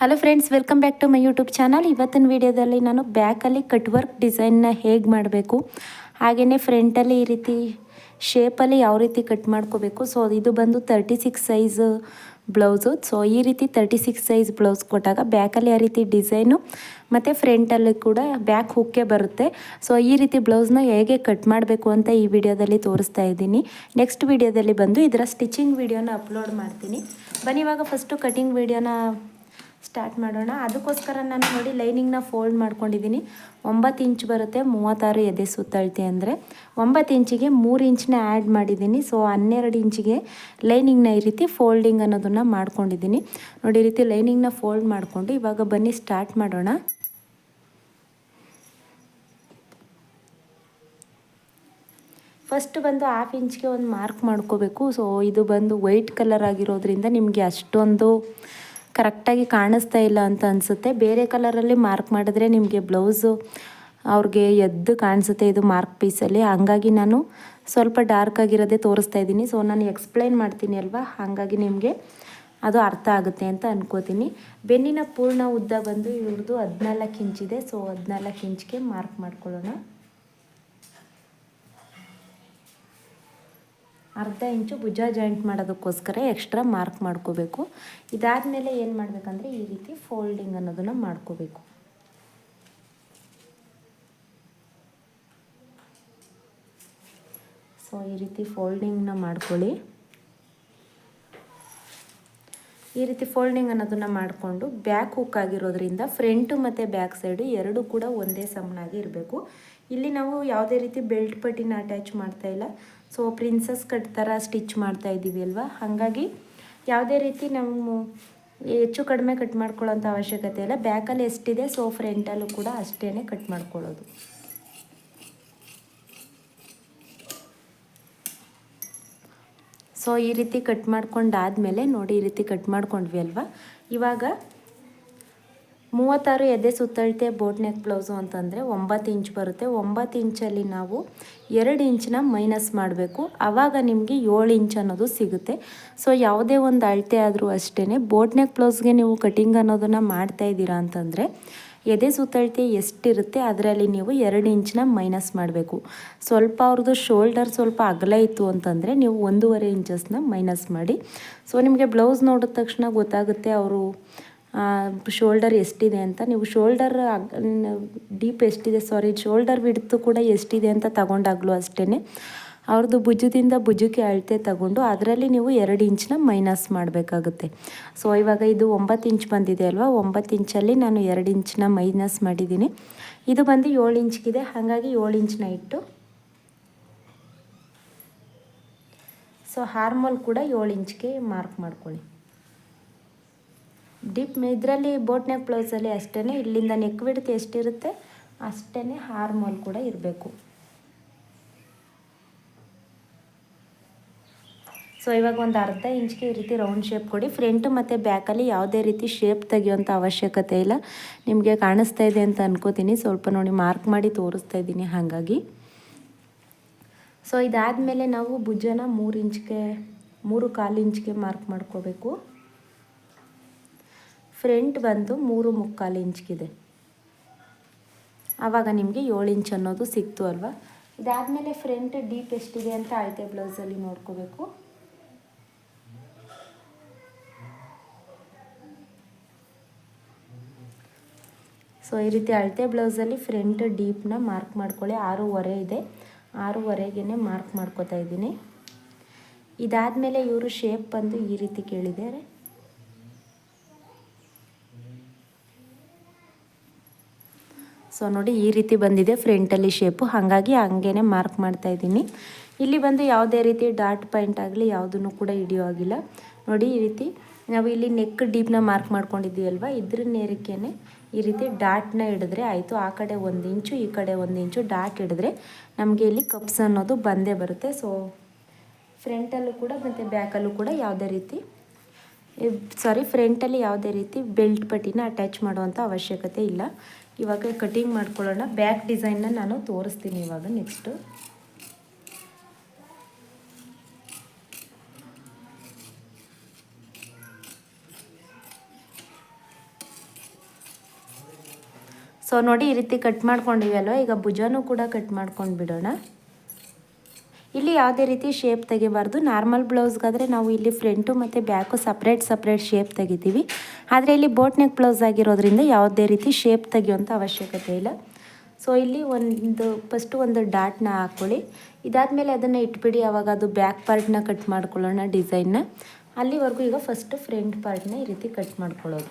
Hello friends welcome back to my YouTube channel ಇವತ್ತಿನ ವಿಡಿಯೋದಲ್ಲಿ ನಾನು ಬ್ಯಾಕಲ್ಲಿ ಕಟ್ ವರ್ಕ್ ಡಿಸೈನ್ನ ಹೇಗೆ ಮಾಡಬೇಕು ಹಾಗೆಯೇ ಫ್ರಂಟಲ್ಲಿ ಈ ರೀತಿ ಶೇಪಲ್ಲಿ ಯಾವ ರೀತಿ ಕಟ್ ಮಾಡ್ಕೋಬೇಕು. ಸೊ ಇದು ಬಂದು thirty six size blouse so ಈ ರೀತಿ ತರ್ಟಿ ಸಿಕ್ಸ್ ಸೈಜ್ ಬ್ಲೌಸ್ ಕೊಟ್ಟಾಗ ಬ್ಯಾಕಲ್ಲಿ ಆ ರೀತಿ ಡಿಸೈನು ಮತ್ತು ಫ್ರಂಟಲ್ಲಿ ಕೂಡ ಬ್ಯಾಕ್ ಹುಕ್ಕೆ ಬರುತ್ತೆ. ಸೊ ಈ ರೀತಿ ಬ್ಲೌಸ್ನ ಹೇಗೆ ಕಟ್ ಮಾಡಬೇಕು ಅಂತ ಈ ವಿಡಿಯೋದಲ್ಲಿ ತೋರಿಸ್ತಾ ಇದ್ದೀನಿ. ನೆಕ್ಸ್ಟ್ ವಿಡಿಯೋದಲ್ಲಿ ಬಂದು ಇದರ ಸ್ಟಿಚಿಂಗ್ ವಿಡಿಯೋನ ಅಪ್ಲೋಡ್ ಮಾಡ್ತೀನಿ. ಬನ್ನಿ, ಇವಾಗ ಫಸ್ಟು ಕಟಿಂಗ್ ವಿಡಿಯೋನ ಸ್ಟಾರ್ಟ್ ಮಾಡೋಣ. ಅದಕ್ಕೋಸ್ಕರ ನಾನು ನೋಡಿ ಲೈನಿಂಗ್ನ ಫೋಲ್ಡ್ ಮಾಡ್ಕೊಂಡಿದ್ದೀನಿ. ಒಂಬತ್ತು ಇಂಚ್ ಬರುತ್ತೆ, ಮೂವತ್ತಾರು ಎದೆ ಸುತ್ತಳತೆ ಅಂದರೆ. ಒಂಬತ್ತು ಇಂಚಿಗೆ ಮೂರು ಇಂಚನ್ನ ಆ್ಯಡ್ ಮಾಡಿದ್ದೀನಿ. ಸೊ, ಹನ್ನೆರಡು ಇಂಚಿಗೆ ಲೈನಿಂಗ್ನ ಈ ರೀತಿ ಫೋಲ್ಡಿಂಗ್ ಅನ್ನೋದನ್ನು ಮಾಡ್ಕೊಂಡಿದ್ದೀನಿ. ನೋಡಿ, ಈ ರೀತಿ ಲೈನಿಂಗ್ನ ಫೋಲ್ಡ್ ಮಾಡಿಕೊಂಡು ಇವಾಗ ಬನ್ನಿ, ಸ್ಟಾರ್ಟ್ ಮಾಡೋಣ. ಫಸ್ಟ್ ಬಂದು ಹಾಫ್ ಇಂಚ್ಗೆ ಒಂದು ಮಾರ್ಕ್ ಮಾಡ್ಕೋಬೇಕು. ಸೊ, ಇದು ಬಂದು ವೈಟ್ ಕಲರ್ ಆಗಿರೋದ್ರಿಂದ ನಿಮಗೆ ಅಷ್ಟೊಂದು ಕರೆಕ್ಟಾಗಿ ಕಾಣಿಸ್ತಾ ಇಲ್ಲ ಅಂತ ಅನಿಸುತ್ತೆ. ಬೇರೆ ಕಲರಲ್ಲಿ ಮಾರ್ಕ್ ಮಾಡಿದ್ರೆ ನಿಮಗೆ ಬ್ಲೌಸು ಅವ್ರಿಗೆ ಎದ್ದು ಕಾಣಿಸುತ್ತೆ ಇದು ಮಾರ್ಕ್ ಪೀಸಲ್ಲಿ ಹಂಗಾಗಿ ನಾನು ಸ್ವಲ್ಪ ಡಾರ್ಕ್ ಆಗಿರೋದೇ ತೋರಿಸ್ತಾ ಇದ್ದೀನಿ. ಸೊ ನಾನು ಎಕ್ಸ್ಪ್ಲೈನ್ ಮಾಡ್ತೀನಿ ಅಲ್ವಾ? ಹಾಗಾಗಿ ನಿಮಗೆ ಅದು ಅರ್ಥ ಆಗುತ್ತೆ ಅಂತ ಅನ್ಕೋತೀನಿ. ಬೆನ್ನಿನ ಪೂರ್ಣ ಉದ್ದ ಬಂದು ಇವ್ರದ್ದು ಹದಿನಾಲ್ಕು ಇಂಚಿದೆ ಸೊ ಹದಿನಾಲ್ಕು ಇಂಚ್ಗೆ ಮಾರ್ಕ್ ಮಾಡ್ಕೊಳ್ಳೋಣ. ಅರ್ಧ ಇಂಚು ಭುಜ ಜಾಯಿಂಟ್ ಮಾಡೋದಕ್ಕೋಸ್ಕರ ಎಕ್ಸ್ಟ್ರಾ ಮಾರ್ಕ್ ಮಾಡ್ಕೋಬೇಕು. ಇದಾದಮೇಲೆ ಏನು ಮಾಡಬೇಕಂದ್ರೆ ಈ ರೀತಿ ಫೋಲ್ಡಿಂಗ್ ಅನ್ನೋದನ್ನು ಮಾಡ್ಕೋಬೇಕು. ಸೊ ಈ ರೀತಿ ಫೋಲ್ಡಿಂಗ್ನ ಮಾಡ್ಕೊಳ್ಳಿ. ಈ ರೀತಿ ಫೋಲ್ಡಿಂಗ್ ಅನ್ನೋದನ್ನು ಮಾಡಿಕೊಂಡು ಬ್ಯಾಕ್ ಹುಕ್ ಆಗಿರೋದ್ರಿಂದ ಫ್ರಂಟು ಮತ್ತು ಬ್ಯಾಕ್ ಸೈಡು ಎರಡೂ ಕೂಡ ಒಂದೇ ಸಮನಾಗಿ ಇರಬೇಕು. ಇಲ್ಲಿ ನಾವು ಯಾವುದೇ ರೀತಿ ಬೆಲ್ಟ್ ಪಟ್ಟಿನ ಅಟ್ಯಾಚ್ ಮಾಡ್ತಾ ಇಲ್ಲ. ಸೊ ಪ್ರಿನ್ಸಸ್ ಕಟ್ ಥರ ಸ್ಟಿಚ್ ಮಾಡ್ತಾ ಇದ್ದೀವಿ ಅಲ್ವಾ? ಹಾಗಾಗಿ ಯಾವುದೇ ರೀತಿ ನಾವು ಹೆಚ್ಚು ಕಡಿಮೆ ಕಟ್ ಮಾಡ್ಕೊಳ್ಳೋಂಥ ಅವಶ್ಯಕತೆ ಇಲ್ಲ. ಬ್ಯಾಕಲ್ಲಿ ಎಷ್ಟಿದೆ ಸೊ ಫ್ರಂಟಲ್ಲೂ ಕೂಡ ಅಷ್ಟೇ ಕಟ್ ಮಾಡ್ಕೊಳ್ಳೋದು. ಸೊ ಈ ರೀತಿ ಕಟ್ ಮಾಡ್ಕೊಂಡಾದಮೇಲೆ ನೋಡಿ ಈ ರೀತಿ ಕಟ್ ಮಾಡ್ಕೊಂಡ್ವಿ ಅಲ್ವಾ? ಇವಾಗ ಮೂವತ್ತಾರು ಎದೆ ಸುತ್ತಳತೆ ಬೋಟ್ ನೆಕ್ ಬ್ಲೌಸು ಅಂತಂದರೆ ಒಂಬತ್ತು ಇಂಚ್ ಬರುತ್ತೆ. ಒಂಬತ್ತು ಇಂಚಲ್ಲಿ ನಾವು ಎರಡು ಇಂಚನ್ನ ಮೈನಸ್ ಮಾಡಬೇಕು. ಆವಾಗ ನಿಮಗೆ ಏಳು ಇಂಚ್ ಅನ್ನೋದು ಸಿಗುತ್ತೆ. ಸೊ ಯಾವುದೇ ಒಂದು ಅಳತೆ ಆದರೂ ಅಷ್ಟೇ ಬೋಟ್ ನೆಕ್ ಬ್ಲೌಸ್ಗೆ ನೀವು ಕಟಿಂಗ್ ಅನ್ನೋದನ್ನು ಮಾಡ್ತಾ ಇದ್ದೀರಾ ಅಂತಂದರೆ ಎದೆ ಸುತ್ತಳತೆ ಎಷ್ಟಿರುತ್ತೆ ಅದರಲ್ಲಿ ನೀವು ಎರಡು ಇಂಚನ್ನ ಮೈನಸ್ ಮಾಡಬೇಕು. ಸ್ವಲ್ಪ ಅವ್ರದ್ದು ಶೋಲ್ಡರ್ ಸ್ವಲ್ಪ ಅಗಲ ಇತ್ತು ಅಂತಂದರೆ ನೀವು ಒಂದೂವರೆ ಇಂಚಸ್ನ ಮೈನಸ್ ಮಾಡಿ. ಸೊ ನಿಮಗೆ ಬ್ಲೌಸ್ ನೋಡಿದ ತಕ್ಷಣ ಗೊತ್ತಾಗುತ್ತೆ ಅವರು ಶೋಲ್ಡರ್ ಎಷ್ಟಿದೆ ಅಂತ. ನೀವು ಶೋಲ್ಡರ್ ಡೀಪ್ ಎಷ್ಟಿದೆ, ಸಾರಿ, ಶೋಲ್ಡರ್ ಬಿಡ್ತು ಕೂಡ ಎಷ್ಟಿದೆ ಅಂತ ತಗೊಂಡಾಗ್ಲೂ ಅಷ್ಟೇ ಅವ್ರದ್ದು ಭುಜದಿಂದ ಭುಜಕ್ಕೆ ಅಳತೆ ತಗೊಂಡು ಅದರಲ್ಲಿ ನೀವು ಎರಡು ಇಂಚನ್ನ ಮೈನಸ್ ಮಾಡಬೇಕಾಗುತ್ತೆ. ಸೊ, ಇವಾಗ ಇದು ಒಂಬತ್ತು ಇಂಚ್ ಬಂದಿದೆ ಅಲ್ವಾ? ಒಂಬತ್ತು ಇಂಚಲ್ಲಿ ನಾನು ಎರಡು ಇಂಚನ್ನ ಮೈನಸ್ ಮಾಡಿದ್ದೀನಿ. ಇದು ಬಂದು ಏಳು ಇಂಚ್ಗಿದೆ. ಹಾಗಾಗಿ ಏಳು ಇಂಚನ್ನ ಇಟ್ಟು. ಸೊ ಹಾರ್ಮೋಲ್ ಕೂಡ ಏಳು ಇಂಚ್ಗೆ ಮಾರ್ಕ್ ಮಾಡ್ಕೊಳ್ಳಿ. ಡಿಪ್ ಇದರಲ್ಲಿ ಬೋಟ್ ನೆಕ್ ಬ್ಲೌಸಲ್ಲಿ ಅಷ್ಟೇ ಇಲ್ಲಿಂದ ನೆಕ್ ಬಿಡ್ತು ಎಷ್ಟಿರುತ್ತೆ ಅಷ್ಟೇ ಹಾರ್ಮೋಲ್ ಕೂಡ ಇರಬೇಕು. ಸೊ ಇವಾಗ ಒಂದು ಅರ್ಧ ಇಂಚ್ಗೆ ಈ ರೀತಿ ರೌಂಡ್ ಶೇಪ್ ಕೊಡಿ. ಫ್ರಂಟ್ ಮತ್ತು ಬ್ಯಾಕಲ್ಲಿ ಯಾವುದೇ ರೀತಿ ಶೇಪ್ ತೆಗೆಯುವಂಥ ಅವಶ್ಯಕತೆ ಇಲ್ಲ. ನಿಮಗೆ ಕಾಣಿಸ್ತಾ ಇದೆ ಅಂತ ಅನ್ಕೋತೀನಿ. ಸ್ವಲ್ಪ ನೋಡಿ ಮಾರ್ಕ್ ಮಾಡಿ ತೋರಿಸ್ತಾ ಇದ್ದೀನಿ ಹಾಗಾಗಿ. ಸೊ ಇದಾದಮೇಲೆ ನಾವು ಭುಜನ ಮೂರು ಇಂಚ್ಗೆ, ಮೂರು ಕಾಲು ಇಂಚ್ಗೆ ಮಾರ್ಕ್ ಮಾಡ್ಕೋಬೇಕು. ಫ್ರಂಟ್ ಬಂದು ಮೂರು ಮುಕ್ಕಾಲು ಇಂಚ್ಗಿದೆ. ಆವಾಗ ನಿಮಗೆ ಏಳು ಇಂಚ್ ಅನ್ನೋದು ಸಿಕ್ತು ಅಲ್ವಾ? ಇದಾದಮೇಲೆ ಫ್ರಂಟ್ ಡೀಪ್ ಎಷ್ಟಿದೆ ಅಂತ ಅಳತೆ ಬ್ಲೌಸಲ್ಲಿ ನೋಡ್ಕೋಬೇಕು. ಸೊ, ಈ ರೀತಿ ಅಳತೆ ಬ್ಲೌಸಲ್ಲಿ ಫ್ರಂಟ್ ಡೀಪ್ನ ಮಾರ್ಕ್ ಮಾಡ್ಕೊಳ್ಳಿ. ಆರೂವರೆ ಇದೆ. ಆರೂವರೆಗೇ ಮಾರ್ಕ್ ಮಾಡ್ಕೋತಾ ಇದ್ದೀನಿ. ಇದಾದಮೇಲೆ ಇವರು ಶೇಪ್ ಬಂದು ಈ ರೀತಿ ಕೇಳಿದ್ದಾರೆ. ಸೊ ನೋಡಿ ಈ ರೀತಿ ಬಂದಿದೆ ಫ್ರಂಟಲ್ಲಿ ಶೇಪು ಹಾಗಾಗಿ ಹಂಗೇ ಮಾರ್ಕ್ ಮಾಡ್ತಾ ಇದ್ದೀನಿ. ಇಲ್ಲಿ ಬಂದು ಯಾವುದೇ ರೀತಿ ಡಾಟ್ ಪಾಯಿಂಟ್ ಆಗಲಿ ಯಾವುದನ್ನು ಕೂಡ ಹಿಡಿಯೋ ಆಗಿಲ್ಲ ನೋಡಿ ಈ ರೀತಿ ನಾವು ಇಲ್ಲಿ ನೆಕ್ ಡೀಪ್ನ ಮಾರ್ಕ್ ಮಾಡ್ಕೊಂಡಿದ್ದೀವಲ್ವ? ಇದ್ರ ನೇರಕ್ಕೇನೆ ಈ ರೀತಿ ಡಾಟ್ನ ಹಿಡಿದ್ರೆ ಆಯಿತು. ಆ ಕಡೆ ಒಂದು ಇಂಚು, ಈ ಕಡೆ ಒಂದು ಇಂಚು ಡಾಟ್ ಹಿಡಿದ್ರೆ ನಮಗೆ ಇಲ್ಲಿ ಕಪ್ಸ್ ಅನ್ನೋದು ಬಂದೇ ಬರುತ್ತೆ. ಸೊ ಫ್ರಂಟಲ್ಲೂ ಕೂಡ ಮತ್ತು ಬ್ಯಾಕಲ್ಲೂ ಕೂಡ ಯಾವುದೇ ರೀತಿ ಸಾರಿ ಫ್ರಂಟಲ್ಲಿ ಯಾವುದೇ ರೀತಿ ಬೆಲ್ಟ್ ಪಟ್ಟಿನ ಅಟ್ಯಾಚ್ ಮಾಡುವಂಥ ಅವಶ್ಯಕತೆ ಇಲ್ಲ. ಇವಾಗ ಕಟಿಂಗ್ ಮಾಡ್ಕೊಳ್ಳೋಣ. ಬ್ಯಾಕ್ ಡಿಸೈನ್ನ ನಾನು ತೋರಿಸ್ತೀನಿ ಇವಾಗ ನೆಕ್ಸ್ಟು ಸೊ ನೋಡಿ ಈ ರೀತಿ ಕಟ್ ಮಾಡ್ಕೊಂಡಿವಿ ಅಲ್ವಾ? ಈಗ ಭುಜನೂ ಕೂಡ ಕಟ್ ಮಾಡ್ಕೊಂಡು ಬಿಡೋಣ ಇಲ್ಲಿ ಯಾವುದೇ ರೀತಿ ಶೇಪ್ ತೆಗಿಬಾರ್ದು. ನಾರ್ಮಲ್ ಬ್ಲೌಸ್ಗಾದರೆ ನಾವು ಇಲ್ಲಿ ಫ್ರಂಟು ಮತ್ತು ಬ್ಯಾಕು ಸಪ್ರೇಟ್ ಸಪ್ರೇಟ್ ಶೇಪ್ ತೆಗಿತೀವಿ. ಆದರೆ ಇಲ್ಲಿ ಬೋಟ್ ನೆಕ್ ಬ್ಲೌಸ್ ಆಗಿರೋದ್ರಿಂದ ಯಾವುದೇ ರೀತಿ ಶೇಪ್ ತೆಗಿಯೋಂಥ ಅವಶ್ಯಕತೆ ಇಲ್ಲ. ಸೊ ಇಲ್ಲಿ ಒಂದು ಫಸ್ಟು ಒಂದು ಡಾಟ್ನ ಹಾಕ್ಕೊಳ್ಳಿ ಇದಾದಮೇಲೆ ಅದನ್ನು ಇಟ್ಬಿಡಿ, ಅವಾಗ ಅದು ಬ್ಯಾಕ್ ಪಾರ್ಟ್ನ ಕಟ್ ಮಾಡ್ಕೊಳ್ಳೋಣ ಡಿಸೈನ್ನ ಅಲ್ಲಿವರೆಗೂ ಈಗ ಫಸ್ಟ್ ಫ್ರಂಟ್ ಪಾರ್ಟ್ನ ಈ ರೀತಿ ಕಟ್ ಮಾಡ್ಕೊಳ್ಳೋದು.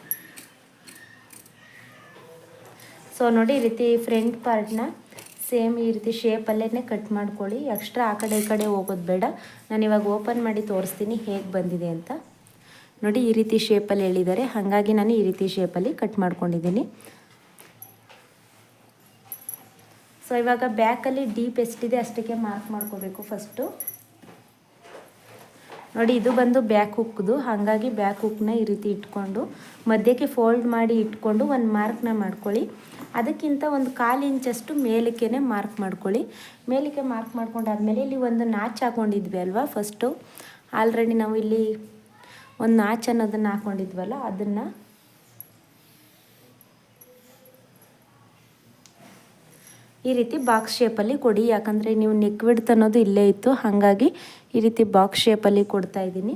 ಸೊ ನೋಡಿ ಈ ರೀತಿ ಫ್ರಂಟ್ ಪಾರ್ಟ್ನ ಸೇಮ್ ಈ ರೀತಿ ಶೇಪಲ್ಲೇ ಕಟ್ ಮಾಡ್ಕೊಳ್ಳಿ. ಎಕ್ಸ್ಟ್ರಾ ಆ ಕಡೆ ಈ ಕಡೆ ಹೋಗೋದು ಬೇಡ. ನಾನು ಇವಾಗ ಓಪನ್ ಮಾಡಿ ತೋರಿಸ್ತೀನಿ ಹೇಗೆ ಬಂದಿದೆ ಅಂತ. ನೋಡಿ ಈ ರೀತಿ ಶೇಪಲ್ಲಿ ಹೇಳಿದ್ದಾರೆ ಹಾಗಾಗಿ ನಾನು ಈ ರೀತಿ ಶೇಪಲ್ಲಿ ಕಟ್ ಮಾಡ್ಕೊಂಡಿದ್ದೀನಿ. ಸೊ ಇವಾಗ ಬ್ಯಾಕಲ್ಲಿ ಡೀಪ್ ಎಷ್ಟಿದೆ ಅಷ್ಟಕ್ಕೆ ಮಾರ್ಕ್ ಮಾಡ್ಕೋಬೇಕು ಫಸ್ಟು ನೋಡಿ, ಇದು ಬಂದು ಬ್ಯಾಕ್ ಹುಕ್ದು, ಹಾಗಾಗಿ ಬ್ಯಾಕ್ ಹುಕ್ನ ಈ ರೀತಿ ಇಟ್ಕೊಂಡು, ಮಧ್ಯಕ್ಕೆ ಫೋಲ್ಡ್ ಮಾಡಿ ಇಟ್ಕೊಂಡು ಒಂದು ಮಾರ್ಕ್ನ ಮಾಡ್ಕೊಳ್ಳಿ. ಅದಕ್ಕಿಂತ ಒಂದು ಕಾಲು ಇಂಚಷ್ಟು ಮೇಲಕ್ಕೆ ಮಾರ್ಕ್ ಮಾಡ್ಕೊಳ್ಳಿ. ಮೇಲಕ್ಕೆ ಮಾರ್ಕ್ ಮಾಡ್ಕೊಂಡಾದ್ಮೇಲೆ ಇಲ್ಲಿ ಒಂದು ನಾಚ್ ಹಾಕೊಂಡಿದ್ವಿ ಅಲ್ವಾ ಫಸ್ಟು ಆಲ್ರೆಡಿ ನಾವು ಇಲ್ಲಿ ಒಂದು ನಾಚ್ ಅನ್ನೋದನ್ನು ಹಾಕೊಂಡಿದ್ವಲ್ಲ, ಅದನ್ನು ಈ ರೀತಿ ಬಾಕ್ಸ್ ಶೇಪಲ್ಲಿ ಕೊಡಿ. ಯಾಕಂದರೆ ನೀವು ನೆಕ್ ವಿಡ್ತ್ ಅನ್ನೋದು ಇಲ್ಲೇ ಇತ್ತು. ಹಾಗಾಗಿ ಈ ರೀತಿ ಬಾಕ್ಸ್ ಶೇಪಲ್ಲಿ ಕೊಡ್ತಾ ಇದ್ದೀನಿ.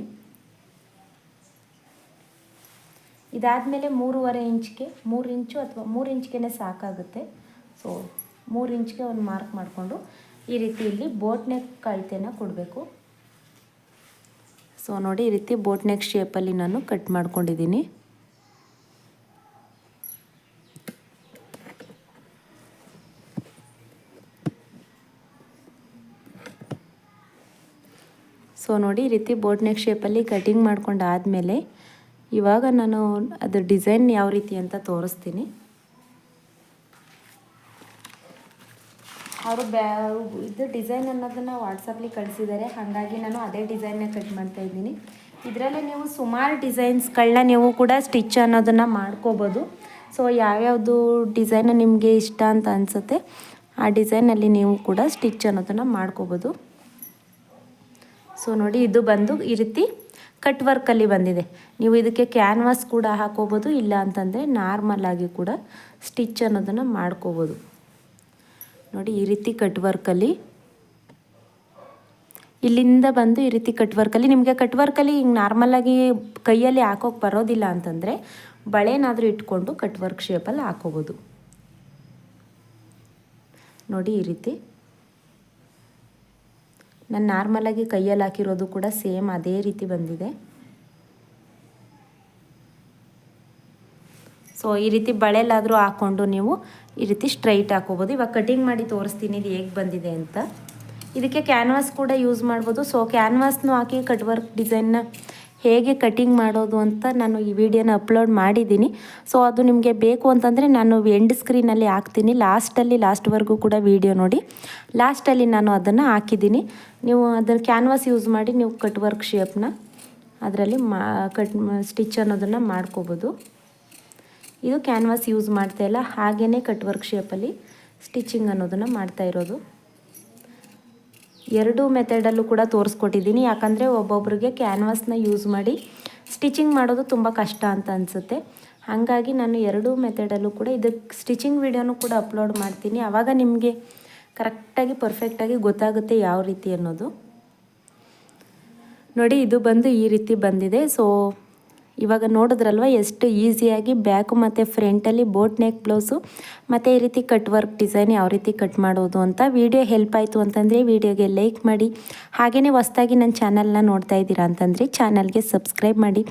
ಇದಾದಮೇಲೆ ಮೂರುವರೆ ಇಂಚ್ಗೆ, ಮೂರು ಇಂಚು ಅಥವಾ ಮೂರು ಇಂಚ್ಗೆ ಸಾಕಾಗುತ್ತೆ. ಸೊ ಮೂರು ಇಂಚ್ಗೆ ಒಂದು ಮಾರ್ಕ್ ಮಾಡಿಕೊಂಡು ಈ ರೀತಿ ಇಲ್ಲಿ ಬೋಟ್ ನೆಕ್ ಕೊಡಬೇಕು. ಸೊ ನೋಡಿ ಈ ರೀತಿ ಬೋಟ್ ನೆಕ್ ಶೇಪಲ್ಲಿ ನಾನು ಕಟ್ ಮಾಡ್ಕೊಂಡಿದ್ದೀನಿ. ಸೊ ನೋಡಿ ಈ ರೀತಿ ಬೋಟ್ ನೆಕ್ ಶೇಪಲ್ಲಿ ಕಟಿಂಗ್ ಮಾಡ್ಕೊಂಡು ಆದಮೇಲೆ ಇವಾಗ ನಾನು ಅದು ಡಿಸೈನ್ ಯಾವ ರೀತಿ ಅಂತ ತೋರಿಸ್ತೀನಿ. ಅವರು ಬ್ಯಾ, ಇದು ಡಿಸೈನ್ ಅನ್ನೋದನ್ನು ವಾಟ್ಸಪ್ಪಲ್ಲಿ ಕಳಿಸಿದ್ದಾರೆ ಹಾಗಾಗಿ ನಾನು ಅದೇ ಡಿಸೈನ್ನ ಕಟ್ ಮಾಡ್ತಾ ಇದ್ದೀನಿ. ಇದರಲ್ಲಿ ನೀವು ಸುಮಾರು ಡಿಸೈನ್ಸ್ಗಳನ್ನ ನೀವು ಕೂಡ ಸ್ಟಿಚ್ ಅನ್ನೋದನ್ನು ಮಾಡ್ಕೋಬೋದು. ಸೊ ಯಾವ್ಯಾವುದು ಡಿಸೈನ್ ನಿಮಗೆ ಇಷ್ಟ ಅಂತ ಅನಿಸುತ್ತೆ, ಆ ಡಿಸೈನಲ್ಲಿ ನೀವು ಕೂಡ ಸ್ಟಿಚ್ ಅನ್ನೋದನ್ನು ಮಾಡ್ಕೋಬೋದು. ಸೊ ನೋಡಿ, ಇದು ಬಂದು ಈ ರೀತಿ ಕಟ್ ವರ್ಕಲ್ಲಿ ಬಂದಿದೆ. ನೀವು ಇದಕ್ಕೆ ಕ್ಯಾನ್ವಾಸ್ ಕೂಡ ಹಾಕೋಬೋದು, ಇಲ್ಲ ಅಂತಂದರೆ ನಾರ್ಮಲ್ ಆಗಿ ಕೂಡ ಸ್ಟಿಚ್ ಅನ್ನೋದನ್ನು ಮಾಡ್ಕೋಬೋದು. ನೋಡಿ, ಈ ರೀತಿ ಕಟ್ ವರ್ಕಲ್ಲಿ ಇಲ್ಲಿಂದ ಬಂದು ಈ ರೀತಿ ಕಟ್ ವರ್ಕಲ್ಲಿ ನಿಮಗೆ ಕಟ್ ವರ್ಕಲ್ಲಿ ಹಿಂಗೆ ನಾರ್ಮಲಾಗಿ ಕೈಯಲ್ಲಿ ಹಾಕೋಕೆ ಬರೋದಿಲ್ಲ ಅಂತಂದರೆ ಬಳೆನಾದರೂ ಇಟ್ಕೊಂಡು ಕಟ್ ವರ್ಕ್ ಶೇಪಲ್ಲಿ ಹಾಕೋಬೋದು. ನೋಡಿ, ಈ ರೀತಿ. ನಾನು ನಾರ್ಮಲಾಗಿ ಕೈಯಲ್ಲಿ ಹಾಕಿರೋದು ಕೂಡ ಸೇಮ್ ಅದೇ ರೀತಿ ಬಂದಿದೆ. ಸೊ ಈ ರೀತಿ ಬಳೆಲಾದರೂ ಹಾಕ್ಕೊಂಡು ನೀವು ಈ ರೀತಿ ಸ್ಟ್ರೈಟ್ ಹಾಕೋಬೋದು ಇವಾಗ ಕಟಿಂಗ್ ಮಾಡಿ ತೋರಿಸ್ತೀನಿ ಇದು ಹೇಗೆ ಬಂದಿದೆ ಅಂತ. ಇದಕ್ಕೆ ಕ್ಯಾನ್ವಾಸ್ ಕೂಡ ಯೂಸ್ ಮಾಡ್ಬೋದು. ಸೊ ಕ್ಯಾನ್ವಾಸ್ನೂ ಹಾಕಿ ಕಟ್ ವರ್ಕ್ ಡಿಸೈನ್ನ ಹೇಗೆ ಕಟಿಂಗ್ ಮಾಡೋದು ಅಂತ ನಾನು ಈ ವಿಡಿಯೋನ ಅಪ್ಲೋಡ್ ಮಾಡಿದ್ದೀನಿ. ಸೊ ಅದು ನಿಮಗೆ ಬೇಕು ಅಂತಂದರೆ ನಾನು ಎಂಡ್ ಸ್ಕ್ರೀನಲ್ಲಿ ಹಾಕ್ತೀನಿ. ಲಾಸ್ಟಲ್ಲಿ ಲಾಸ್ಟ್ವರೆಗೂ ಕೂಡ ವಿಡಿಯೋ ನೋಡಿ. ಲಾಸ್ಟಲ್ಲಿ ನಾನು ಅದನ್ನು ಹಾಕಿದ್ದೀನಿ. ನೀವು ಅದನ್ನು ಕ್ಯಾನ್ವಾಸ್ ಯೂಸ್ ಮಾಡಿ ನೀವು ಕಟ್ ವರ್ಕ್ ಶೇಪ್ನ ಅದರಲ್ಲಿ ಕಟ್ ಸ್ಟಿಚ್ ಅನ್ನೋದನ್ನು ಮಾಡ್ಕೋಬೋದು. ಇದು ಕ್ಯಾನ್ವಾಸ್ ಯೂಸ್ ಮಾಡ್ತಾ ಇಲ್ಲ. ಹಾಗೇ ಕಟ್ ವರ್ಕ್ ಶೇಪಲ್ಲಿ ಸ್ಟಿಚಿಂಗ್ ಅನ್ನೋದನ್ನು ಮಾಡ್ತಾ ಇರೋದು. ಎರಡು ಮೆಥಡಲ್ಲೂ ಕೂಡ ತೋರಿಸ್ಕೊಟ್ಟಿದ್ದೀನಿ. ಯಾಕಂದರೆ ಒಬ್ಬೊಬ್ರಿಗೆ ಕ್ಯಾನ್ವಸ್ನ ಯೂಸ್ ಮಾಡಿ ಸ್ಟಿಚಿಂಗ್ ಮಾಡೋದು ತುಂಬ ಕಷ್ಟ ಅಂತ ಅನಿಸುತ್ತೆ. ಹಾಗಾಗಿ ನಾನು ಎರಡೂ ಮೆಥಡಲ್ಲೂ ಕೂಡ ಇದಕ್ಕೆ ಸ್ಟಿಚಿಂಗ್ ವಿಡಿಯೋನೂ ಕೂಡ ಅಪ್ಲೋಡ್ ಮಾಡ್ತೀನಿ. ಆವಾಗ ನಿಮಗೆ ಕರೆಕ್ಟಾಗಿ, ಪರ್ಫೆಕ್ಟಾಗಿ ಗೊತ್ತಾಗುತ್ತೆ ಯಾವ ರೀತಿ ಅನ್ನೋದು. ನೋಡಿ, ಇದು ಬಂದು ಈ ರೀತಿ ಬಂದಿದೆ. ಸೊ ಇವಾಗ ನೋಡಿದ್ರಲ್ವ, ಎಷ್ಟು ಈಸಿಯಾಗಿ ಬ್ಯಾಕು ಮತ್ತು ಫ್ರಂಟಲ್ಲಿ ಬೋಟ್ ನೆಕ್ ಬ್ಲೌಸು ಮತ್ತು ಈ ರೀತಿ ಕಟ್ ವರ್ಕ್ ಡಿಸೈನ್ ಯಾವ ರೀತಿ ಕಟ್ ಮಾಡೋದು ಅಂತ ವಿಡಿಯೋ ಹೆಲ್ಪ್ ಆಯಿತು ಅಂತಂದರೆ ವಿಡಿಯೋಗೆ ಲೈಕ್ ಮಾಡಿ. ಹಾಗೆಯೇ ಹೊಸ್ದಾಗಿ ನನ್ನ ಚಾನಲ್ನ ನೋಡ್ತಾ ಇದ್ದೀರಾ ಅಂತಂದರೆ ಚಾನಲ್ಗೆ ಸಬ್ಸ್ಕ್ರೈಬ್ ಮಾಡಿ.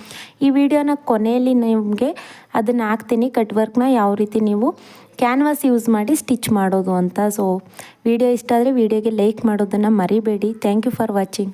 ಈ ವಿಡಿಯೋನ ಕೊನೆಯಲ್ಲಿ ನಿಮಗೆ ಅದನ್ನು ಹಾಕ್ತೀನಿ ಕಟ್ ವರ್ಕ್ನ ಯಾವ ರೀತಿ ನೀವು ಕ್ಯಾನ್ವಾಸ್ ಯೂಸ್ ಮಾಡಿ ಸ್ಟಿಚ್ ಮಾಡೋದು ಅಂತ. ಸೊ ವಿಡಿಯೋ ಇಷ್ಟ ಆದರೆ ವಿಡಿಯೋಗೆ ಲೈಕ್ ಮಾಡೋದನ್ನು ಮರಿಬೇಡಿ. Thank you for watching